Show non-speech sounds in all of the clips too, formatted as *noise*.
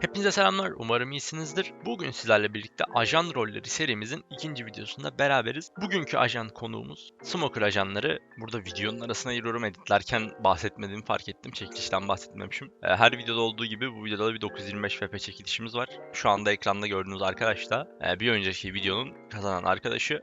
Hepinize selamlar. Umarım iyisinizdir. Bugün sizlerle birlikte ajan rolleri serimizin ikinci videosunda beraberiz. Bugünkü ajan konuğumuz Smoker ajanları. Burada videonun arasına giriyorum editlerken bahsetmediğimi fark ettim. Çekilişten bahsetmemişim. Ee, Her videoda olduğu gibi bu videoda da bir 925 FP çekilişimiz var. Şu anda ekranda gördüğünüz arkadaş da e, bir önceki videonun kazanan arkadaşı.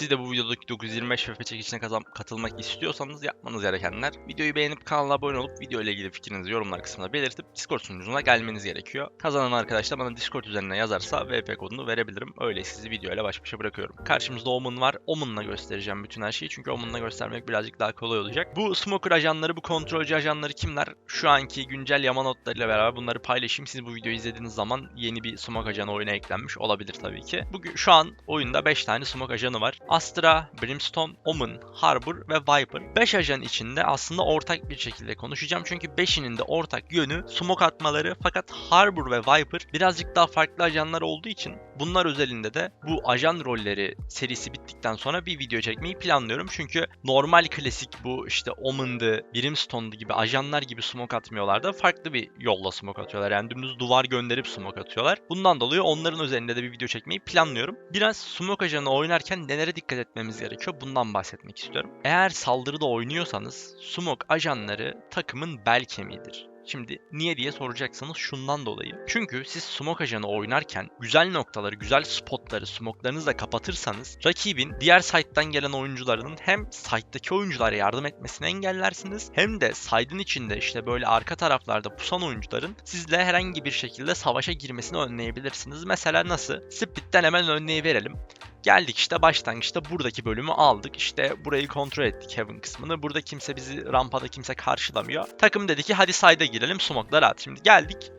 Siz de bu videodaki 925 FP çekilişine katılmak istiyorsanız yapmanız gerekenler videoyu beğenip kanala abone olup video ile ilgili fikrinizi yorumlar kısmına belirtip Discord sunucuna gelmeniz gerekiyor. Kazanan arkadaş da bana Discord üzerinden yazarsa VP kodunu verebilirim. Öyle sizi video ile baş başa bırakıyorum. Karşımızda Omen var. Omen'la göstereceğim bütün her şeyi çünkü Omen'la göstermek birazcık daha kolay olacak. Bu Smoker ajanları, bu kontrolcü ajanları kimler? Şu anki güncel yama notlarıyla beraber bunları paylaşayım. Siz bu videoyu izlediğiniz zaman yeni bir Smoke ajanı oyuna eklenmiş olabilir tabii ki. Bugün şu an oyunda 5 tane Smoke ajanı var. Astra, Brimstone, Omen, Harbor ve Viper. 5 ajan içinde aslında ortak bir şekilde konuşacağım. Çünkü 5'inin de ortak yönü smoke atmaları fakat Harbor ve Viper birazcık daha farklı ajanlar olduğu için bunlar özelinde de bu ajan rolleri serisi bittikten sonra bir video çekmeyi planlıyorum. Çünkü normal klasik bu işte Omen'dı, Brimstone'du gibi ajanlar gibi smoke atmıyorlar da farklı bir yolla smoke atıyorlar. Yani dümdüz duvar gönderip smoke atıyorlar. Bundan dolayı onların üzerinde de bir video çekmeyi planlıyorum. Biraz smoke ajanı oynarken nelere dikkat etmemiz gerekiyor bundan bahsetmek istiyorum. Eğer saldırıda oynuyorsanız smoke ajanları takımın bel kemiğidir. Şimdi niye diye soracaksanız şundan dolayı. Çünkü siz smoke ajanı oynarken güzel noktaları, güzel spotları, smoke'larınızla kapatırsanız rakibin diğer site'dan gelen oyuncularının hem site'daki oyunculara yardım etmesini engellersiniz hem de side'ın içinde işte böyle arka taraflarda pusan oyuncuların sizle herhangi bir şekilde savaşa girmesini önleyebilirsiniz. Mesela nasıl? Split'ten hemen örneği verelim. Geldik işte başlangıçta buradaki bölümü aldık. İşte burayı kontrol ettik Heaven kısmını. Burada kimse bizi rampada kimse karşılamıyor. Takım dedi ki hadi side'a girelim smoke'ları at. Şimdi geldik.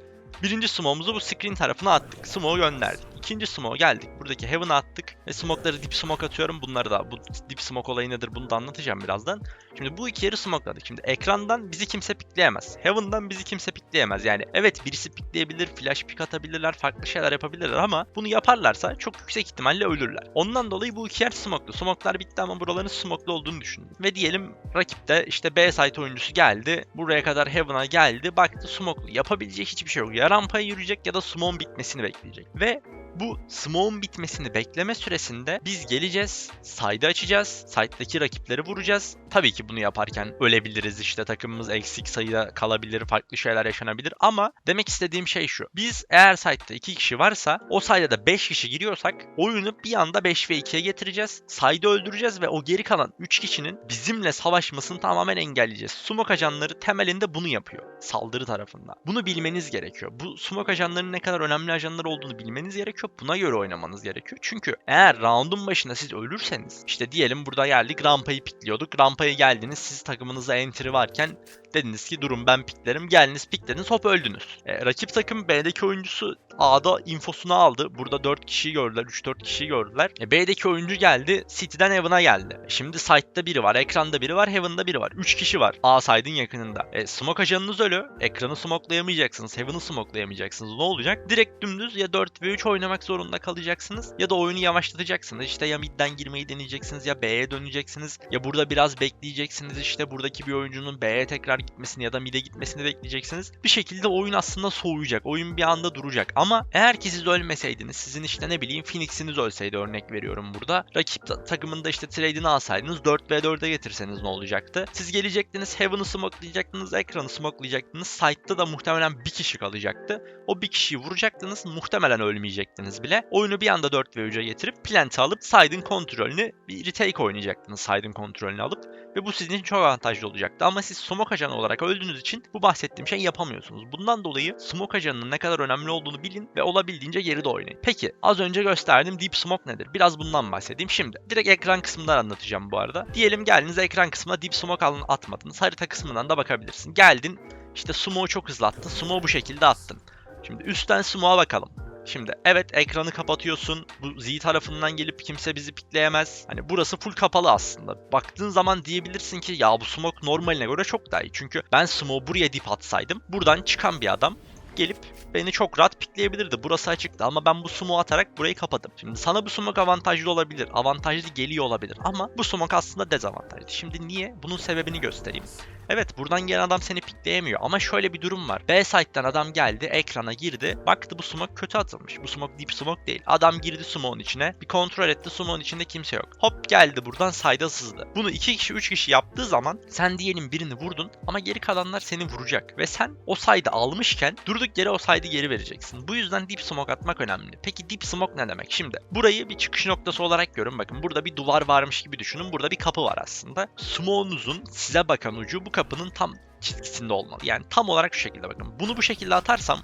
Birinci smoke'umuzu bu screen tarafına attık. Smoke'u gönderdik. İkinci smoke geldik. Buradaki Heaven'a attık. Ve smoke'ları dip smoke atıyorum. Bunları da bu dip smoke olayı nedir bunu da anlatacağım birazdan. Şimdi bu iki yeri smokeladık. Şimdi ekrandan bizi kimse pikleyemez. Heaven'dan bizi kimse pikleyemez. Yani evet birisi pikleyebilir, flash pick atabilirler, farklı şeyler yapabilirler ama bunu yaparlarsa çok yüksek ihtimalle ölürler. Ondan dolayı bu iki yer smoklu. Smoklar bitti ama buraların smoklu olduğunu düşünün. Ve diyelim rakipte işte B site oyuncusu geldi. Buraya kadar Heaven'a geldi. Baktı smoklu. Yapabilecek hiçbir şey yok. Ya rampaya yürüyecek ya da smoke'un bitmesini bekleyecek. Ve bu smoke'un bitmesini bekleme süresinde biz geleceğiz, side'ı açacağız, side'daki rakipleri vuracağız. Tabii ki bunu yaparken ölebiliriz işte takımımız eksik sayıda kalabilir, farklı şeyler yaşanabilir ama demek istediğim şey şu. Biz eğer side'da 2 kişi varsa o side'a da 5 kişi giriyorsak oyunu bir anda 5 ve 2'ye getireceğiz. Side'ı öldüreceğiz ve o geri kalan 3 kişinin bizimle savaşmasını tamamen engelleyeceğiz. Smoke ajanları temelinde bunu yapıyor. Saldırı tarafında. Bunu bilmeniz gerekiyor. Bu smoke ajanlarının ne kadar önemli ajanlar olduğunu bilmeniz gerekiyor. Buna göre oynamanız gerekiyor. Çünkü eğer round'un başında siz ölürseniz işte diyelim burada geldik rampayı pikliyorduk. Rampaya geldiniz siz takımınıza entry varken dediniz ki durun ben piklerim. Geldiniz piklediniz hop öldünüz. E, rakip takım B'deki oyuncusu A'da infosunu aldı. Burada 4 kişiyi gördüler. 3-4 kişiyi gördüler. E, B'deki oyuncu geldi. City'den Heaven'a geldi. Şimdi site'da biri var. Ekranda biri var. Heaven'da biri var. 3 kişi var. A side'ın yakınında. E, smoke ajanınız ölü. Ekranı smokelayamayacaksınız. Heaven'ı smokelayamayacaksınız. Ne olacak? Direkt dümdüz ya 4 ve 3 oynamak zorunda kalacaksınız. Ya da oyunu yavaşlatacaksınız. İşte ya midden girmeyi deneyeceksiniz. Ya B'ye döneceksiniz. Ya burada biraz bekleyeceksiniz. İşte buradaki bir oyuncunun B'ye tekrar gitmesini ya da mid'e gitmesini bekleyeceksiniz. Bir şekilde oyun aslında soğuyacak. Oyun bir anda duracak. Ama eğer ki siz ölmeseydiniz, sizin işte ne bileyim Phoenix'iniz ölseydi örnek veriyorum burada. Rakip ta- takımında işte trade'ini alsaydınız 4v4'e getirseniz ne olacaktı? Siz gelecektiniz, Heaven'ı smokelayacaktınız, ekranı smokelayacaktınız. Site'da da muhtemelen bir kişi kalacaktı. O bir kişiyi vuracaktınız, muhtemelen ölmeyecektiniz bile. Oyunu bir anda 4v3'e getirip plant alıp side'ın kontrolünü bir retake oynayacaktınız side'ın kontrolünü alıp ve bu sizin için çok avantajlı olacaktı. Ama siz smoke ajanı olarak öldüğünüz için bu bahsettiğim şey yapamıyorsunuz. Bundan dolayı smoke ajanının ne kadar önemli olduğunu bilin ve olabildiğince geride oynayın. Peki az önce gösterdiğim deep smoke nedir? Biraz bundan bahsedeyim. Şimdi direkt ekran kısmından anlatacağım bu arada. Diyelim geldiniz ekran kısmına deep smoke alın atmadınız. Harita kısmından da bakabilirsin. Geldin işte smoke'u çok hızlı attın. Smoke'u bu şekilde attın. Şimdi üstten smoke'a bakalım. Şimdi evet ekranı kapatıyorsun. Bu Z tarafından gelip kimse bizi pikleyemez. Hani burası full kapalı aslında. Baktığın zaman diyebilirsin ki ya bu smoke normaline göre çok daha iyi. Çünkü ben smoke buraya dip atsaydım buradan çıkan bir adam gelip beni çok rahat pikleyebilirdi. Burası açıktı ama ben bu smoke atarak burayı kapadım. Şimdi sana bu smoke avantajlı olabilir. Avantajlı geliyor olabilir ama bu smoke aslında dezavantajlı. Şimdi niye? Bunun sebebini göstereyim. Evet buradan gelen adam seni pikleyemiyor ama şöyle bir durum var. B site'den adam geldi, ekrana girdi. Baktı bu smoke kötü atılmış. Bu smoke deep smoke değil. Adam girdi smoke'un içine. Bir kontrol etti smoke'un içinde kimse yok. Hop geldi buradan side'a sızdı. Bunu iki kişi, üç kişi yaptığı zaman sen diyelim birini vurdun ama geri kalanlar seni vuracak. Ve sen o side'ı almışken durduk yere o side'ı geri vereceksin. Bu yüzden deep smoke atmak önemli. Peki deep smoke ne demek? Şimdi burayı bir çıkış noktası olarak görün. Bakın burada bir duvar varmış gibi düşünün. Burada bir kapı var aslında. Smoke'unuzun size bakan ucu bu kapının tam çizgisinde olmalı. Yani tam olarak şu şekilde bakın. Bunu bu şekilde atarsam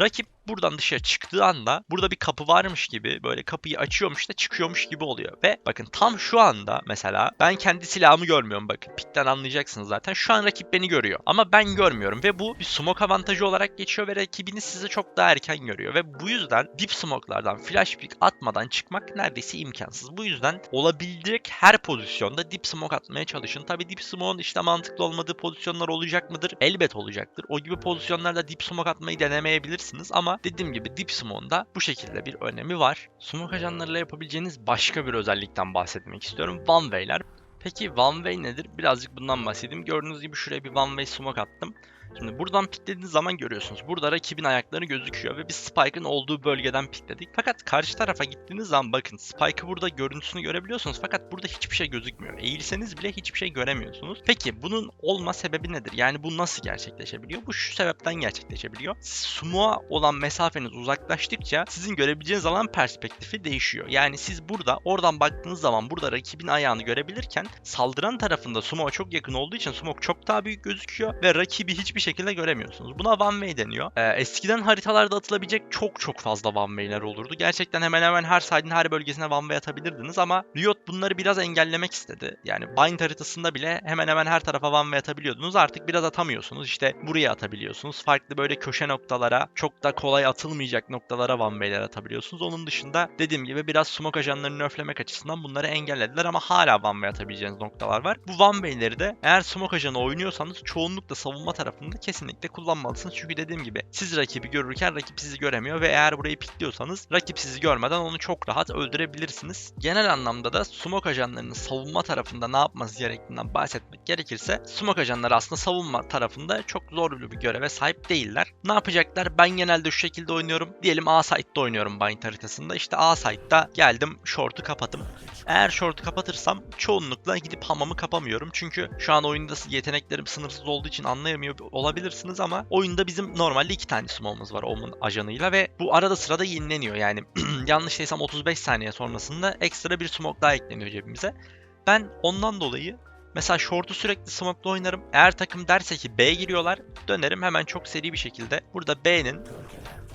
rakip buradan dışarı çıktığı anda burada bir kapı varmış gibi böyle kapıyı açıyormuş da çıkıyormuş gibi oluyor. Ve bakın tam şu anda mesela ben kendi silahımı görmüyorum bakın. Pikten anlayacaksınız zaten. Şu an rakip beni görüyor. Ama ben görmüyorum ve bu bir smoke avantajı olarak geçiyor ve rakibiniz sizi çok daha erken görüyor. Ve bu yüzden dip smoke'lardan flash pick atmadan çıkmak neredeyse imkansız. Bu yüzden olabilecek her pozisyonda dip smoke atmaya çalışın. Tabi dip smoke'un işte mantıklı olmadığı pozisyonlar olacak mıdır? Elbet olacaktır. O gibi pozisyonlarda dip smoke atmayı denemeyebilirsiniz ama dediğim gibi Deep Smoke'un bu şekilde bir önemi var. Smoke ajanlarıyla yapabileceğiniz başka bir özellikten bahsetmek istiyorum. One Way'ler. Peki One Way nedir? Birazcık bundan bahsedeyim. Gördüğünüz gibi şuraya bir One Way smoke attım. Şimdi buradan piklediğiniz zaman görüyorsunuz. Burada rakibin ayakları gözüküyor ve biz Spike'ın olduğu bölgeden pikledik. Fakat karşı tarafa gittiğiniz zaman bakın Spike'ı burada görüntüsünü görebiliyorsunuz fakat burada hiçbir şey gözükmüyor. Eğilseniz bile hiçbir şey göremiyorsunuz. Peki bunun olma sebebi nedir? Yani bu nasıl gerçekleşebiliyor? Bu şu sebepten gerçekleşebiliyor. Smoke'a olan mesafeniz uzaklaştıkça sizin görebileceğiniz alan perspektifi değişiyor. Yani siz burada oradan baktığınız zaman burada rakibin ayağını görebilirken saldıran tarafında Smoke'a çok yakın olduğu için Smoke çok daha büyük gözüküyor ve rakibi hiçbir şekilde göremiyorsunuz. Buna one way deniyor. Ee, eskiden haritalarda atılabilecek çok çok fazla one way'ler olurdu. Gerçekten hemen hemen her side'in her bölgesine one way atabilirdiniz ama Riot bunları biraz engellemek istedi. Yani Bind haritasında bile hemen hemen her tarafa one way atabiliyordunuz. Artık biraz atamıyorsunuz. İşte buraya atabiliyorsunuz. Farklı böyle köşe noktalara, çok da kolay atılmayacak noktalara one way'ler atabiliyorsunuz. Onun dışında dediğim gibi biraz smoke ajanlarını öflemek açısından bunları engellediler ama hala one way atabileceğiniz noktalar var. Bu one way'leri de eğer smoke ajanı oynuyorsanız çoğunlukla savunma tarafında kesinlikle kullanmalısınız. Çünkü dediğim gibi siz rakibi görürken rakip sizi göremiyor ve eğer burayı pikliyorsanız rakip sizi görmeden onu çok rahat öldürebilirsiniz. Genel anlamda da smoke ajanlarının savunma tarafında ne yapması gerektiğinden bahsetmek gerekirse smoke ajanları aslında savunma tarafında çok zor bir göreve sahip değiller. Ne yapacaklar? Ben genelde şu şekilde oynuyorum. Diyelim A site'da oynuyorum Bind haritasında. İşte A site'da geldim short'u kapattım. Eğer short'u kapatırsam çoğunlukla gidip hamamı kapamıyorum. Çünkü şu an oyunda yeteneklerim sınırsız olduğu için anlayamıyor olabilirsiniz ama oyunda bizim normalde iki tane smoke'umuz var Omen ajanıyla ve bu arada sırada yenileniyor. Yani *clears throat* yanlış değilsem 35 saniye sonrasında ekstra bir smoke daha ekleniyor cebimize. Ben ondan dolayı Mesela short'u sürekli smoke'la oynarım. Eğer takım derse ki B giriyorlar dönerim hemen çok seri bir şekilde. Burada B'nin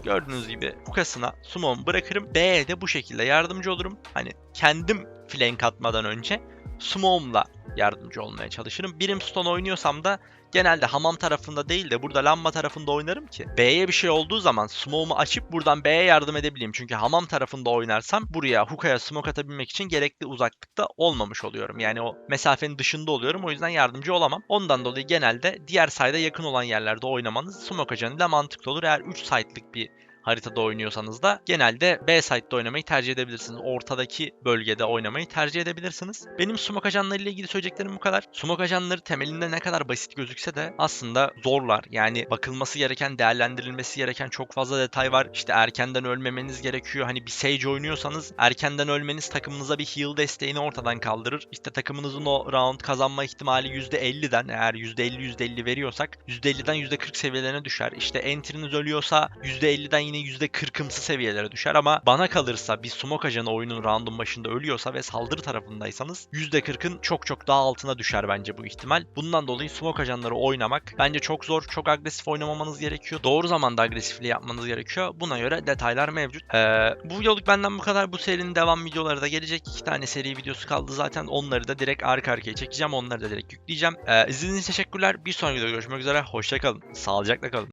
gördüğünüz gibi hukasına smoke'umu bırakırım. B'ye de bu şekilde yardımcı olurum. Hani kendim flank atmadan önce smoke'umla yardımcı olmaya çalışırım. Brimstone oynuyorsam da genelde hamam tarafında değil de burada lamba tarafında oynarım ki B'ye bir şey olduğu zaman smoke'umu açıp buradan B'ye yardım edebileyim. Çünkü hamam tarafında oynarsam buraya hookaya smoke atabilmek için gerekli uzaklıkta olmamış oluyorum. Yani o mesafenin dışında oluyorum. O yüzden yardımcı olamam. Ondan dolayı genelde diğer side'a yakın olan yerlerde oynamanız smoke ajanıyla mantıklı olur. Eğer 3 side'lık bir haritada oynuyorsanız da genelde B site'de oynamayı tercih edebilirsiniz. Ortadaki bölgede oynamayı tercih edebilirsiniz. Benim smoke ajanları ile ilgili söyleyeceklerim bu kadar. Smoke ajanları temelinde ne kadar basit gözükse de aslında zorlar. Yani bakılması gereken, değerlendirilmesi gereken çok fazla detay var. İşte erkenden ölmemeniz gerekiyor. Hani bir Sage oynuyorsanız erkenden ölmeniz takımınıza bir heal desteğini ortadan kaldırır. İşte takımınızın o round kazanma ihtimali %50'den eğer %50 %50 veriyorsak %50'den %40 seviyelerine düşer. İşte enter'iniz ölüyorsa %50'den yine %40'ımsı seviyelere düşer ama bana kalırsa bir smoke ajanı oyunun roundun başında ölüyorsa ve saldırı tarafındaysanız %40'ın çok çok daha altına düşer bence bu ihtimal. Bundan dolayı smoke ajanları oynamak bence çok zor. Çok agresif oynamamanız gerekiyor. Doğru zamanda agresifliği yapmanız gerekiyor. Buna göre detaylar mevcut. Ee, bu videoluk benden bu kadar. Bu serinin devam videoları da gelecek. İki tane seri videosu kaldı zaten. Onları da direkt arka arkaya çekeceğim. Onları da direkt yükleyeceğim. Ee, izlediğiniz için teşekkürler. Bir sonraki videoda görüşmek üzere. Hoşçakalın. Sağlıcakla kalın.